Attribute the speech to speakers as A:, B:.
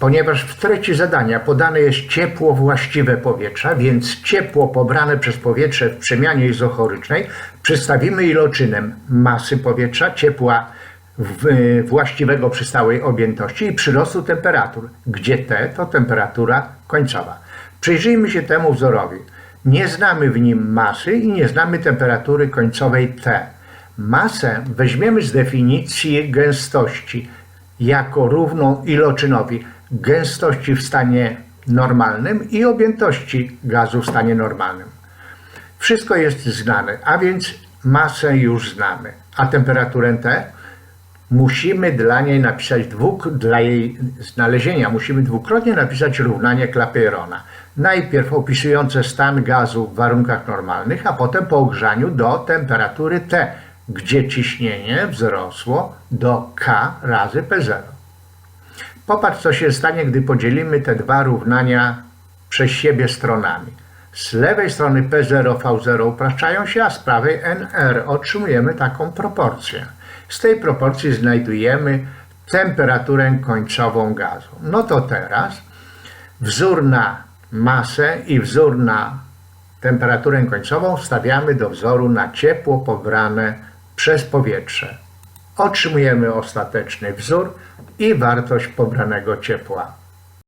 A: Ponieważ w treści zadania podane jest ciepło właściwe powietrza, więc ciepło pobrane przez powietrze w przemianie izochorycznej przedstawimy iloczynem masy powietrza, ciepła w, właściwego przy stałej objętości i przyrostu temperatur, gdzie T to temperatura końcowa. Przyjrzyjmy się temu wzorowi. Nie znamy w nim masy i nie znamy temperatury końcowej T. Masę weźmiemy z definicji gęstości jako równą iloczynowi gęstości w stanie normalnym i objętości gazu w stanie normalnym. Wszystko jest znane, a więc masę już znamy, a temperaturę T musimy dla niej napisać dwuk, dla jej znalezienia musimy dwukrotnie napisać równanie Clapeyrona. Najpierw opisujące stan gazu w warunkach normalnych, a potem po ogrzaniu do temperatury T, gdzie ciśnienie wzrosło do K razy P0. Popatrz, co się stanie, gdy podzielimy te dwa równania przez siebie stronami. Z lewej strony P0, V0 upraszczają się, a z prawej NR otrzymujemy taką proporcję. Z tej proporcji znajdujemy temperaturę końcową gazu. No to teraz wzór na masę i wzór na temperaturę końcową wstawiamy do wzoru na ciepło pobrane przez powietrze. Otrzymujemy ostateczny wzór i wartość pobranego ciepła.